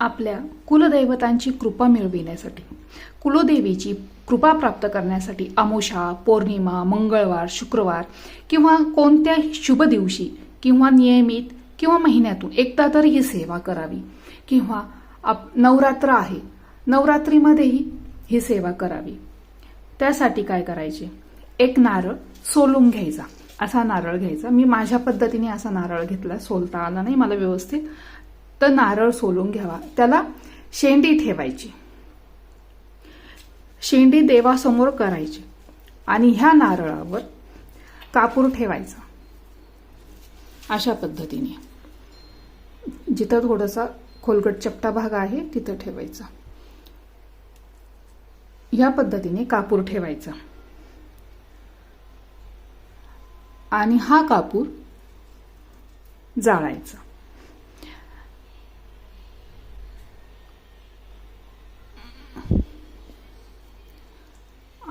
आपल्या कुलदैवतांची कृपा मिळविण्यासाठी कुलदेवीची कृपा प्राप्त करण्यासाठी अमोषा पौर्णिमा मंगळवार शुक्रवार किंवा कोणत्याही शुभ दिवशी किंवा नियमित किंवा महिन्यातून एकदा तर ही सेवा करावी किंवा आप नवरात्र आहे नवरात्रीमध्येही ही सेवा करावी. त्यासाठी काय करायचे? एक नारळ सोलून घ्यायचा. असा नारळ घ्यायचा. मी माझ्या पद्धतीने असा नारळ घेतला. सोलता आला नाही मला व्यवस्थित तर नारळ सोलून घ्यावा. त्याला शेंडी ठेवायची. शेंडी देवासमोर करायची. आणि ह्या नारळावर कापूर ठेवायचा. अशा पद्धतीने. जिथं थोडासा खोलगट चपटा भाग आहे तिथं ठेवायचा. ह्या पद्धतीने कापूर ठेवायचा. आणि हा कापूर जाळायचा.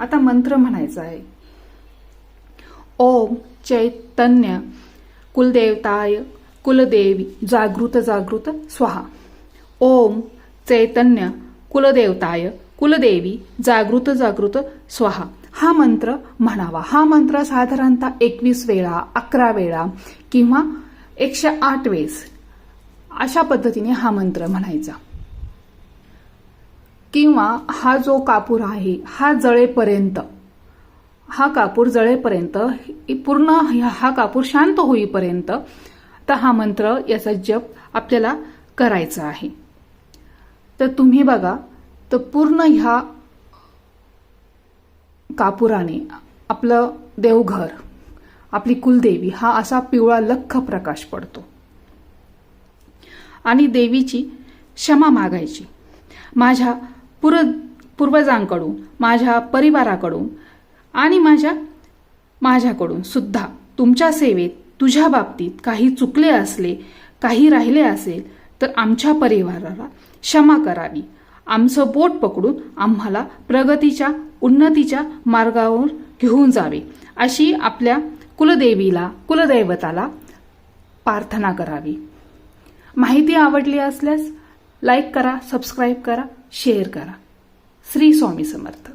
आता मंत्र म्हणायचा आहे. ओम चैतन्य कुलदेवताय कुलदेवी जागृत जागृत स्वाहा. ओम चैतन्य कुलदेवताय कुलदेवी जागृत जागृत स्वाहा. हा मंत्र म्हणावा. हा मंत्र साधारणतः एकवीस वेळा अकरा वेळा किंवा एकशे आठ वेळेस अशा पद्धतीने हा मंत्र म्हणायचा. किंवा हा जो कापूर आहे हा जळेपर्यंत हा कापूर जळेपर्यंत पूर्ण हा कापूर शांत होईपर्यंत तर हा मंत्र याचा जप आपल्याला करायचा आहे. तर तुम्ही बघा तर पूर्ण ह्या कापुराने आपलं देवघर आपली कुलदेवी हा असा पिवळा लख प्रकाश पडतो. आणि देवीची क्षमा मागायची. माझ्या पूर पूर्वजांकडून माझ्या परिवाराकडून आणि माझ्या माझ्याकडून सुद्धा तुमच्या सेवेत तुझ्या बाबतीत काही चुकले असले काही राहिले असेल तर आमच्या परिवाराला क्षमा करावी. आमचं बोट पकडून आम्हाला प्रगतीच्या उन्नतीच्या मार्गावर घेऊन जावे अशी आपल्या कुलदेवीला कुलदैवताला प्रार्थना करावी. माहिती आवडली असल्यास लाईक करा सबस्क्राईब करा शेअर करा. श्री स्वामी समर्थ.